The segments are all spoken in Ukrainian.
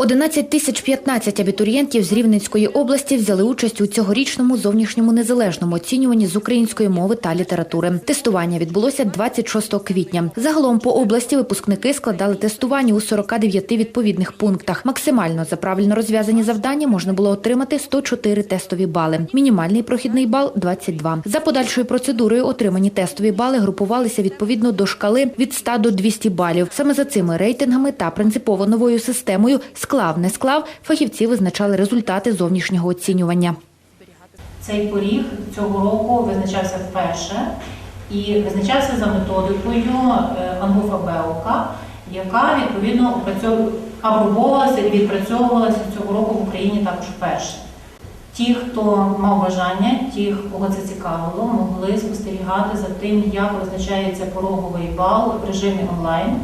11 тисяч 15 абітурієнтів з Рівненської області взяли участь у цьогорічному зовнішньому незалежному оцінюванні з української мови та літератури. Тестування відбулося 26 квітня. Загалом по області випускники складали тестування у 49 відповідних пунктах. Максимально за правильно розв'язані завдання можна було отримати 104 тестові бали. Мінімальний прохідний бал 22. За подальшою процедурою отримані тестові бали групувалися відповідно до шкали від 100 до 200 балів. Саме за цими рейтингами та принципово новою системою склав не склав фахівці визначали результати зовнішнього оцінювання. Цей поріг цього року визначався вперше і визначався за методикою е, Ангуфа Беока, яка відповідно апробовувалася і відпрацьовувалася цього року в Україні також вперше. Ті, хто мав бажання, ті, кого це цікавило, могли спостерігати за тим, як визначається пороговий бал в режимі онлайн.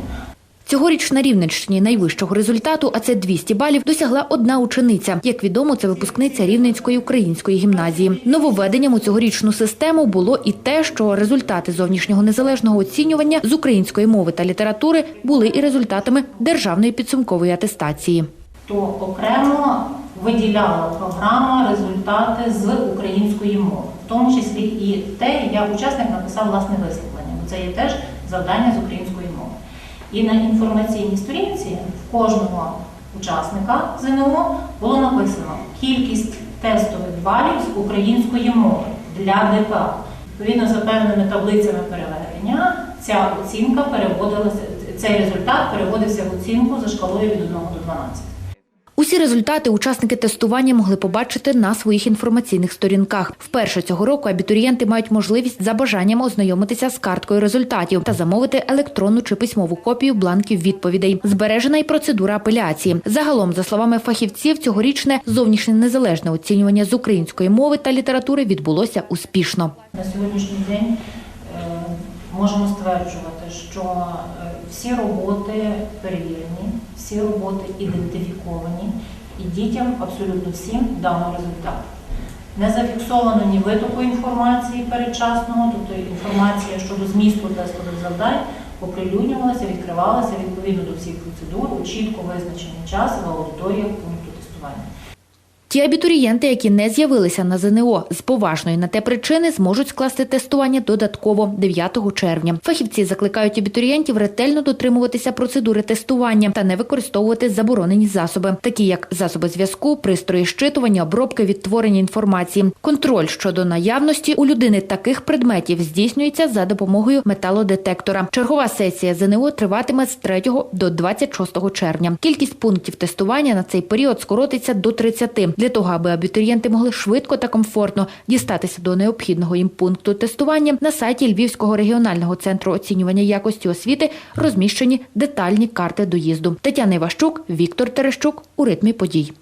Цьогоріч на Рівненщині найвищого результату, а це 200 балів, досягла одна учениця. Як відомо, це випускниця Рівненської української гімназії. Нововведенням у цьогорічну систему було і те, що результати зовнішнього незалежного оцінювання з української мови та літератури були і результатами державної підсумкової атестації. то окремо виділяла програма результати з української мови, в тому числі і те, як учасник написав власне висловлення, бо це є теж завдання з української. І на інформаційній сторінці в кожного учасника ЗНО було написано кількість тестових балів з української мови для ДПА. Відповідно, за певними таблицями переведення, ця оцінка переводилася, цей результат переводився в оцінку за шкалою від 1 до 12. Усі результати учасники тестування могли побачити на своїх інформаційних сторінках. Вперше цього року абітурієнти мають можливість за бажанням ознайомитися з карткою результатів та замовити електронну чи письмову копію бланків відповідей. Збережена й процедура апеляції. Загалом, за словами фахівців, цьогорічне зовнішнє незалежне оцінювання з української мови та літератури відбулося успішно. На сьогоднішній день можемо стверджувати, що е, всі роботи перевірені, всі роботи ідентифіковані, і дітям абсолютно всім дано результат. Не зафіксовано ні витоку інформації передчасного, тобто інформація щодо змісту тестових завдань оприлюднювалася, відкривалася відповідно до всіх процедур у чітко визначений час в аудиторіях пункту тестування. Ті абітурієнти, які не з'явилися на ЗНО з поважної на те причини, зможуть скласти тестування додатково 9 червня. Фахівці закликають абітурієнтів ретельно дотримуватися процедури тестування та не використовувати заборонені засоби, такі як засоби зв'язку, пристрої щитування, обробки, відтворення інформації. Контроль щодо наявності у людини таких предметів здійснюється за допомогою металодетектора. Чергова сесія ЗНО триватиме з 3 до 26 червня. Кількість пунктів тестування на цей період скоротиться до 30. Для того, аби абітурієнти могли швидко та комфортно дістатися до необхідного їм пункту тестування, на сайті Львівського регіонального центру оцінювання якості освіти розміщені детальні карти доїзду. Тетяна Іващук, Віктор Терещук у ритмі подій.